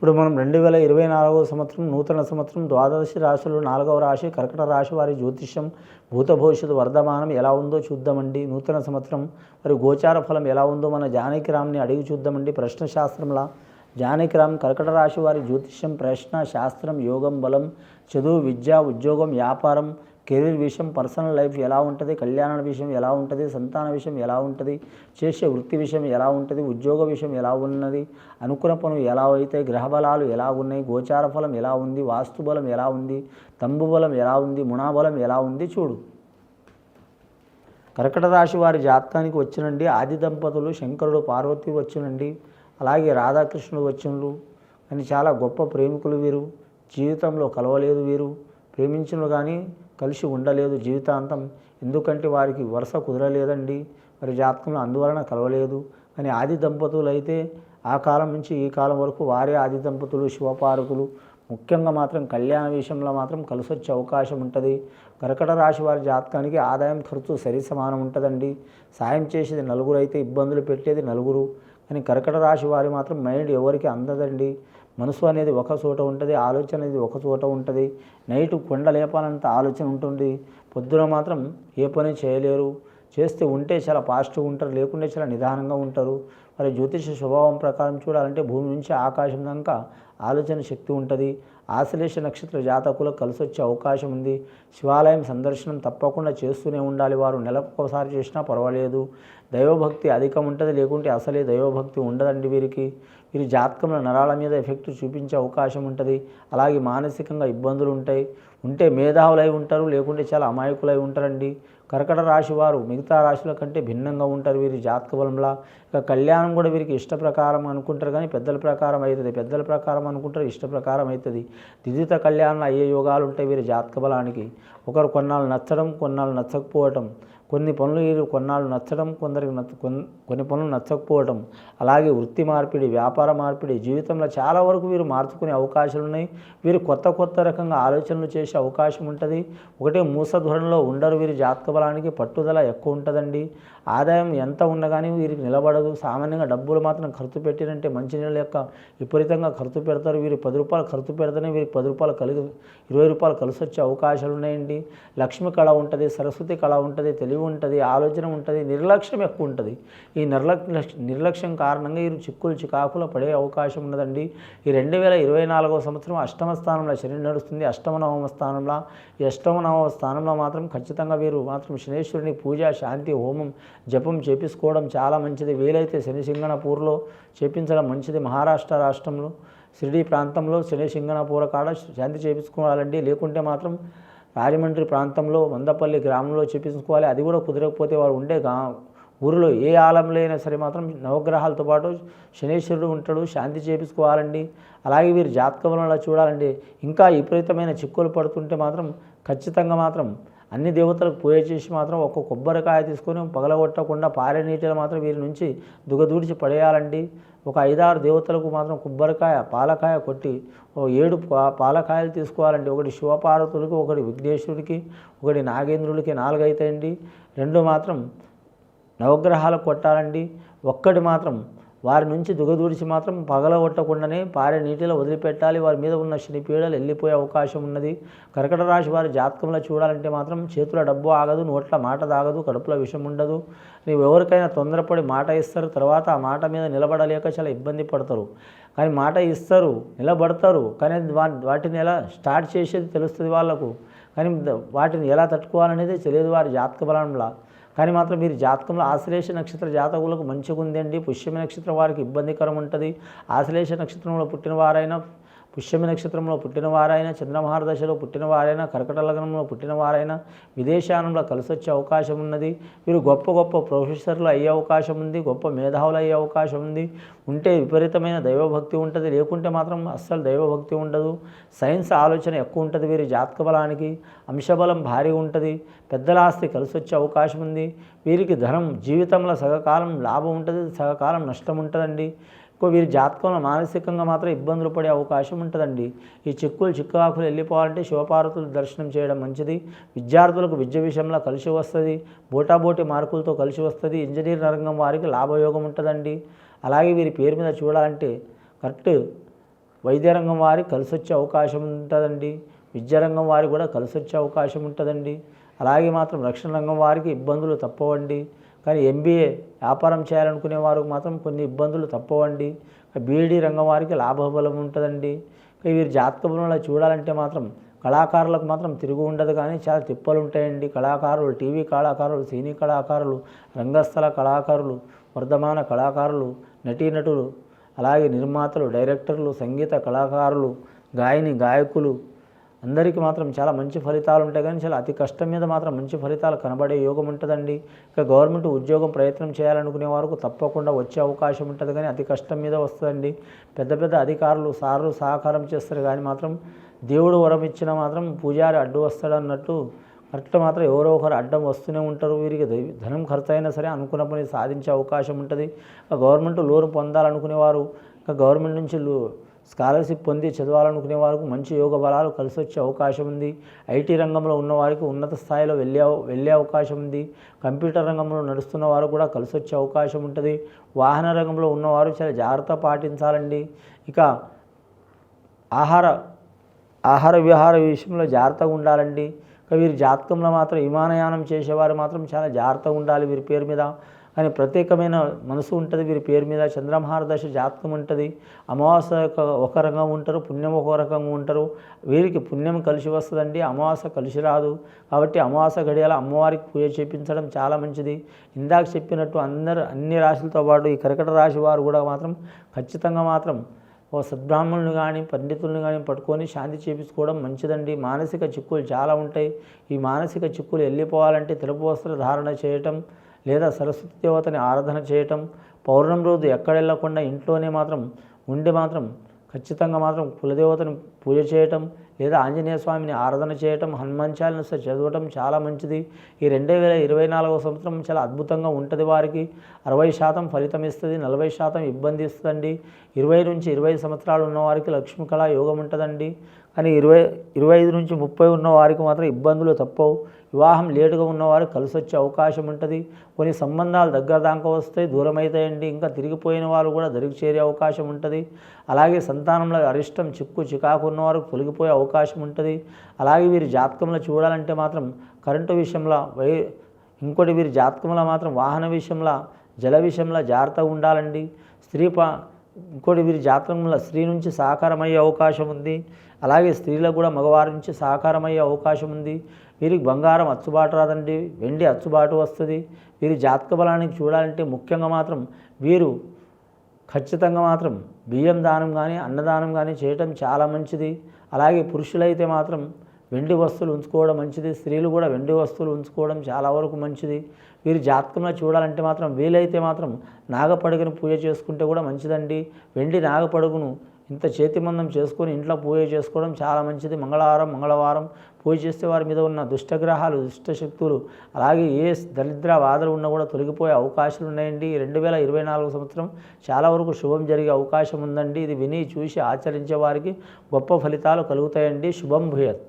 ఇప్పుడు మనం రెండు వేల ఇరవై నాలుగవ సంవత్సరం నూతన సంవత్సరం ద్వాదశి రాశులు నాలుగవ రాశి కర్కట రాశి వారి జ్యోతిష్యం భూత భవిష్యత్తు వర్ధమానం ఎలా ఉందో చూద్దామండి. నూతన సంవత్సరం మరి గోచార ఫలం ఎలా ఉందో మన జానకిరామ్ని అడిగి చూద్దామండి. ప్రశ్న శాస్త్రంలా. జానకిరామ్ కర్కట రాశి వారి జ్యోతిష్యం ప్రశ్న శాస్త్రం యోగం బలం చదువు విద్య ఉద్యోగం వ్యాపారం కెరీర్ విషయం పర్సనల్ లైఫ్ ఎలా ఉంటుంది కళ్యాణ విషయం ఎలా ఉంటుంది సంతాన విషయం ఎలా ఉంటుంది చేసే వృత్తి విషయం ఎలా ఉంటుంది ఉద్యోగ విషయం ఎలా ఉన్నది అనుకున్న పనులు ఎలా అయితే గ్రహ బలాలు ఎలా ఉన్నాయి గోచార ఫలం ఎలా ఉంది వాస్తు బలం ఎలా ఉంది తంబు బలం ఎలా ఉంది మునాబలం ఎలా ఉంది చూడు. కర్కట రాశి వారి జాతకానికి వచ్చినండి ఆది దంపతులు శంకరుడు పార్వతి వచ్చినండి అలాగే రాధాకృష్ణుడు వచ్చినారు అని చాలా గొప్ప ప్రేమికులు వీరు జీవితంలో కలవలేదు వీరు. ప్రేమించను కానీ కలిసి ఉండలేదు జీవితాంతం. ఎందుకంటే వారికి వరుస కుదరలేదండి. మరి జాతకంలో అందువలన కలవలేదు. కానీ ఆది దంపతులు అయితే ఆ కాలం నుంచి ఈ కాలం వరకు వారే ఆది దంపతులు శివపారకులు ముఖ్యంగా మాత్రం కళ్యాణ విషయంలో మాత్రం కలిసి వచ్చే అవకాశం ఉంటుంది. కర్కట రాశి వారి జాతకానికి ఆదాయం ఖర్చు సరి సమానం ఉంటుందండి. సాయం చేసేది నలుగురు అయితే ఇబ్బందులు పెట్టేది నలుగురు. కానీ కర్కట రాశి వారి మాత్రం మైండ్ ఎవరికి అందదండి. మనసు అనేది ఒక చోట ఉంటుంది ఆలోచన అనేది ఒక చోట ఉంటుంది. నైట్ కొండ లేపాలంత ఆలోచన ఉంటుంది. పొద్దున మాత్రం ఏ పని చేయలేరు. చేస్తే ఉంటే చాలా పాజిటివ్ ఉంటారు లేకుంటే చాలా నిదానంగా ఉంటారు. మరి జ్యోతిష స్వభావం ప్రకారం చూడాలంటే భూమి నుంచి ఆకాశం దాకా ఆలోచన శక్తి ఉంటుంది. ఆశ్లేష నక్షత్ర జాతకులకు కలిసి వచ్చే అవకాశం ఉంది. శివాలయం సందర్శనం తప్పకుండా చేస్తూనే ఉండాలి. వారు నెలకు ఒకసారి చేసినా పర్వాలేదు. దైవభక్తి అధికం ఉంటుంది లేకుంటే అసలే దైవభక్తి ఉండదండి వీరికి. వీరి జాతకంలో నరాల మీద ఎఫెక్ట్ చూపించే అవకాశం ఉంటుంది. అలాగే మానసికంగా ఇబ్బందులు ఉంటాయి. ఉంటే మేధావులై ఉంటారు లేకుంటే చాలా అమాయకులై ఉంటారండి. కర్కట రాశి వారు మిగతా రాశుల కంటే భిన్నంగా ఉంటారు వీరి జాతక బలంలా. ఇక కళ్యాణం కూడా వీరికి ఇష్ట ప్రకారం అనుకుంటారు కానీ పెద్దల ప్రకారం అవుతుంది పెద్దల ప్రకారం అనుకుంటారు ఇష్ట ప్రకారం అవుతుంది దిదిత కళ్యాణం అయ్యే యోగాలు ఉంటాయి వీరి జాతక బలానికి. ఒకరు కొన్నాళ్ళు నచ్చడం కొన్నాళ్ళు నచ్చకపోవటం. కొన్ని పనులు వీరు కొన్నాళ్ళు నచ్చడం కొందరికి నచ్చ కొన్- కొన్ని పనులు నచ్చకపోవడం అలాగే వృత్తి మార్పిడి వ్యాపార మార్పిడి జీవితంలో చాలా వరకు వీరు మార్చుకునే అవకాశాలు ఉన్నాయి. వీరు కొత్త కొత్త రకంగా ఆలోచనలు చేసే అవకాశం ఉంటుంది. ఒకటే మూస ధోరణిలో ఉండరు వీరి జాతక బలానికి పట్టుదల ఎక్కువ ఉంటుందండి. ఆదాయం ఎంత ఉన్నా కానీ వీరికి నిలబడదు. సామాన్యంగా డబ్బులు మాత్రం ఖర్చు పెట్టినంటే మంచినీళ్ళ యొక్క విపరీతంగా ఖర్చు పెడతారు. వీరు పది రూపాయలు ఖర్చు పెడితేనే వీరికి పది రూపాయలు కలిగి ఇరవై రూపాయలు కలిసి వచ్చే అవకాశాలు ఉన్నాయండి. లక్ష్మి కళ ఉంటుంది సరస్వతి కళ ఉంటుంది తెలివి ఉంటుంది ఆలోచన ఉంటుంది నిర్లక్ష్యం ఎక్కువ ఉంటుంది. ఈ నిర్లక్ష్య నిర్లక్ష్యం కారణంగా వీరు చిక్కులు చికాకులు పడే అవకాశం ఉన్నదండి. ఈ రెండు వేల ఇరవై నాలుగవ సంవత్సరం అష్టమ స్థానంలో శని నడుస్తుంది. అష్టమ నవమ స్థానంలో ఈ అష్టమ నవమ స్థానంలో మాత్రం ఖచ్చితంగా వీరు మాత్రం శనేశ్వరుని పూజ శాంతి హోమం జపం చేపించుకోవడం చాలా మంచిది. వీలైతే శనిసింగణపూర్లో చేపించడం మంచిది. మహారాష్ట్ర రాష్ట్రంలో షిరిడీ ప్రాంతంలో శనిసింగణపూర కాడ శాంతి చేపించుకోవాలండి. లేకుంటే మాత్రం రాజమండ్రి ప్రాంతంలో వందపల్లి గ్రామంలో చేపించుకోవాలి. అది కూడా కుదరకపోతే వారు ఉండే గా ఊరిలో ఏ ఆలంలో అయినా సరే మాత్రం నవగ్రహాలతో పాటు శనేశ్వరుడు ఉంటాడు. శాంతి చేపించుకోవాలండి. అలాగే వీరు జాతకంలో చూడాలండి. ఇంకా విపరీతమైన చిక్కులు పడుతుంటే మాత్రం ఖచ్చితంగా మాత్రం అన్ని దేవతలకు పూజ చేసి మాత్రం ఒక కొబ్బరికాయ తీసుకొని పగలగొట్టకుండా పారే నీటిలో మాత్రం వీరి నుంచి దుగదూడిచి పడేయాలండి. ఒక ఐదారు దేవతలకు మాత్రం కొబ్బరికాయ పాలకాయ కొట్టి ఓ ఏడు పాలకాయలు తీసుకోవాలండి. ఒకటి శివపార్వతులకి ఒకటి విఘ్నేశ్వరుడికి ఒకటి నాగేంద్రుడికి నాలుగు రెండు మాత్రం నవగ్రహాలకు కొట్టాలండి. ఒక్కటి మాత్రం వారి నుంచి దుగదూడిచి మాత్రం పగలగొట్టకుండానే పారే నీటిలో వదిలిపెట్టాలి. వారి మీద ఉన్న శని పీడలు వెళ్ళిపోయే అవకాశం ఉన్నది. కర్కట రాశి వారి జాతకంలో చూడాలంటే మాత్రం చేతుల డబ్బు ఆగదు నోట్ల మాట తాగదు కడుపులో విషం ఉండదు. నీవు ఎవరికైనా తొందరపడి మాట ఇస్తారు తర్వాత ఆ మాట మీద నిలబడలేక చాలా ఇబ్బంది పడతారు. కానీ మాట ఇస్తారు నిలబడతారు. కానీ వా- వాటిని ఎలా స్టార్ట్ చేసేది తెలుస్తుంది వాళ్ళకు. కానీ వాటిని ఎలా తట్టుకోవాలనేది తెలియదు వారి జాతక బలంలా. కానీ మాత్రం మీరు జాతకంలో ఆశ్లేష నక్షత్ర జాతకులకు మంచిగా ఉందండి పుష్యమి నక్షత్రం వారికి ఇబ్బందికరం ఉంటుంది. ఆశ్లేష నక్షత్రంలో పుట్టిన వారైనా పుష్యమి నక్షత్రంలో పుట్టినవారైనా చంద్రమహార దశలో పుట్టినవారైనా కర్కట లగ్నంలో పుట్టినవారైనా విదేశానంలో కలిసి వచ్చే అవకాశం ఉన్నది. వీరు గొప్ప గొప్ప ప్రొఫెసర్లు అయ్యే అవకాశం ఉంది గొప్ప మేధావులు అయ్యే అవకాశం ఉంది. ఉంటే విపరీతమైన దైవభక్తి ఉంటుంది. లేకుంటే మాత్రం అస్సలు దైవభక్తి ఉండదు. సైన్స్ ఆలోచన ఎక్కువ ఉంటుంది వీరి జాతక బలానికి. అంశబలం భారీ ఉంటుంది. పెద్దల ఆస్తి కలిసి వచ్చే అవకాశం ఉంది. వీరికి ధనం జీవితంలో సగకాలం లాభం ఉంటుంది సగకాలం నష్టం ఉంటుందండి. వీరి జాతకంలో మానసికంగా మాత్రం ఇబ్బందులు పడే అవకాశం ఉంటుందండి. ఈ చిక్కులు చిక్కువాకులు వెళ్ళిపోవాలంటే శివపార్వతులు దర్శనం చేయడం మంచిది. విద్యార్థులకు విద్య విషయంలో కలిసి వస్తుంది. బోటాబోటి మార్కులతో కలిసి వస్తుంది. ఇంజనీర్ రంగం వారికి లాభయోగం ఉంటుందండి. అలాగే వీరి పేరు మీద చూడాలంటే కరెక్ట్ వైద్య రంగం వారికి కలిసి వచ్చే అవకాశం ఉంటుందండి. విద్యారంగం వారికి కూడా కలిసి వచ్చే అవకాశం ఉంటుందండి. అలాగే మాత్రం రక్షణ రంగం వారికి ఇబ్బందులు తప్పవండి. కానీ ఎంబీఏ వ్యాపారం చేయాలనుకునే వారికి మాత్రం కొన్ని ఇబ్బందులు తప్పవండి. బీఈడీ రంగం వారికి లాభబలం ఉంటుందండి. వీరు జాతక జాతకంలో చూడాలంటే మాత్రం కళాకారులకు మాత్రం తిరుగు ఉండదు కానీ చాలా తిప్పలు ఉంటాయండి. కళాకారులు టీవీ కళాకారులు సినీ కళాకారులు రంగస్థల కళాకారులు వర్ధమాన కళాకారులు నటీనటులు అలాగే నిర్మాతలు డైరెక్టర్లు సంగీత కళాకారులు గాయని గాయకులు అందరికీ మాత్రం చాలా మంచి ఫలితాలు ఉంటాయి కానీ చాలా అతి కష్టం మీద మాత్రం మంచి ఫలితాలు కనబడే యోగం ఉంటుందండి. ఇక గవర్నమెంట్ ఉద్యోగం ప్రయత్నం చేయాలనుకునే వారికి తప్పకుండా వచ్చే అవకాశం ఉంటుంది కానీ అతి కష్టం మీద వస్తుందండి. పెద్ద పెద్ద అధికారులు సార్లు సహకారం చేస్తారు కానీ మాత్రం దేవుడు వరం ఇచ్చిన మాత్రం పూజారి అడ్డు వస్తాడు అన్నట్టు కరెక్ట్ మాత్రం ఎవరో ఒకరు అడ్డం వస్తూనే ఉంటారు. వీరికి ధనం ఖర్చు అయినా సరే అనుకున్న పని సాధించే అవకాశం ఉంటుంది. గవర్నమెంట్ లోన్ పొందాలనుకునేవారు ఇంకా గవర్నమెంట్ నుంచి లో స్కాలర్షిప్ పొంది చదవాలనుకునే వారికి మంచి యోగ బలాలు కలిసి వచ్చే అవకాశం ఉంది. ఐటీ రంగంలో ఉన్నవారికి ఉన్నత స్థాయిలో వెళ్ళే వెళ్ళే అవకాశం ఉంది. కంప్యూటర్ రంగంలో నడుస్తున్న వారు కూడా కలిసి వచ్చే అవకాశం ఉంటుంది. వాహన రంగంలో ఉన్నవారు చాలా జాగ్రత్త పాటించాలండి. ఇక ఆహార ఆహార విహార విషయంలో జాగ్రత్తగా ఉండాలండి. ఇక వీరి జాతకంలో మాత్రం విమానయానం చేసేవారు మాత్రం చాలా జాగ్రత్తగా ఉండాలి వీరి పేరు మీద. కానీ ప్రత్యేకమైన మనసు ఉంటుంది. వీరి పేరు మీద చంద్రమహారదశ జాతకం ఉంటుంది. అమావాస్య యొక్క ఒక రకంగా ఉంటారు పుణ్యం ఒక రకంగా ఉంటారు. వీరికి పుణ్యం కలిసి వస్తుందండి అమావాస్య కలిసి రాదు. కాబట్టి అమావాస్య గడియాల అమ్మవారికి పూజ చేపించడం చాలా మంచిది. ఇందాక చెప్పినట్టు అందరు అన్ని రాశులతో పాటు ఈ కర్కట రాశి వారు కూడా మాత్రం ఖచ్చితంగా మాత్రం ఓ సద్బ్రాహ్మణులు కానీ పండితులను కానీ పట్టుకొని శాంతి చేపించుకోవడం మంచిదండి. మానసిక చిక్కులు చాలా ఉంటాయి. ఈ మానసిక చిక్కులు వెళ్ళిపోవాలంటే తెలుపు వస్త్ర ధారణ చేయటం లేదా సరస్వతి దేవతని ఆరాధన చేయటం పౌర్ణమి రోజు ఎక్కడ వెళ్ళకుండా ఇంట్లోనే మాత్రం ఉండి మాత్రం ఖచ్చితంగా మాత్రం కులదేవతను పూజ చేయటం లేదా ఆంజనేయ స్వామిని ఆరాధన చేయటం హనుమాన్ చాలీస చదవటం చాలా మంచిది. ఈ రెండు వేల ఇరవై నాలుగవ సంవత్సరం చాలా అద్భుతంగా ఉంటుంది వారికి. అరవై శాతం ఫలితం ఇస్తుంది నలభై శాతం ఇబ్బంది ఇస్తుందండి. ఇరవై నుంచి ఇరవై సంవత్సరాలు ఉన్నవారికి లక్ష్మీ కళా యోగం ఉంటుందండి. కానీ ఇరవై ఇరవై ఐదు నుంచి ముప్పై ఉన్న వారికి మాత్రం ఇబ్బందులు తప్పవు. వివాహం లేటుగా ఉన్నవారు కలిసి వచ్చే అవకాశం ఉంటుంది. కొన్ని సంబంధాలు దగ్గర దాకా వస్తాయి దూరం అవుతాయండి ఇంకా తిరిగిపోయిన వారు కూడా దరికి చేరే అవకాశం ఉంటుంది. అలాగే సంతానంలో అరిష్టం చిక్కు చికాకు ఉన్నవారు తొలగిపోయే అవకాశం ఉంటుంది. అలాగే వీరి జాతకంలో చూడాలంటే మాత్రం కరెంటు విషయంలో వై ఇంకోటి వీరి జాతకంలో మాత్రం వాహన విషయంలో జల విషయంలో జాగ్రత్తగా ఉండాలండి. స్త్రీ పా ఇంకోటి వీరి జాతకంలో స్త్రీ నుంచి సహకారమయ్యే అవకాశం ఉంది. అలాగే స్త్రీలకు కూడా మగవారి నుంచి సహకారమయ్యే అవకాశం ఉంది. వీరికి బంగారం అచ్చుబాటు రాదండి. వెండి అచ్చుబాటు వస్తుంది. వీరి జాతక బలానికి చూడాలంటే ముఖ్యంగా మాత్రం వీరు ఖచ్చితంగా మాత్రం బియ్యం దానం కానీ అన్నదానం కానీ చేయటం చాలా మంచిది. అలాగే పురుషులైతే మాత్రం వెండి వస్తువులు ఉంచుకోవడం మంచిది. స్త్రీలు కూడా వెండి వస్తువులు ఉంచుకోవడం చాలా వరకు మంచిది. వీరి జాతకంలో చూడాలంటే మాత్రం వీలైతే మాత్రం నాగపడుగును పూజ చేసుకుంటే కూడా మంచిదండి. వెండి నాగపడుగును ఇంత చేతిమందం చేసుకొని ఇంట్లో పూజ చేసుకోవడం చాలా మంచిది. మంగళవారం మంగళవారం పూజ చేస్తే వారి మీద ఉన్న దుష్టగ్రహాలు దుష్టశక్తులు అలాగే ఏ దరిద్ర బాధలు ఉన్నా కూడా తొలగిపోయే అవకాశాలు ఉన్నాయండి. రెండు వేల ఇరవై నాలుగు సంవత్సరం చాలా వరకు శుభం జరిగే అవకాశం ఉందండి. ఇది విని చూసి ఆచరించే వారికి గొప్ప ఫలితాలు కలుగుతాయండి. శుభం భూయత్.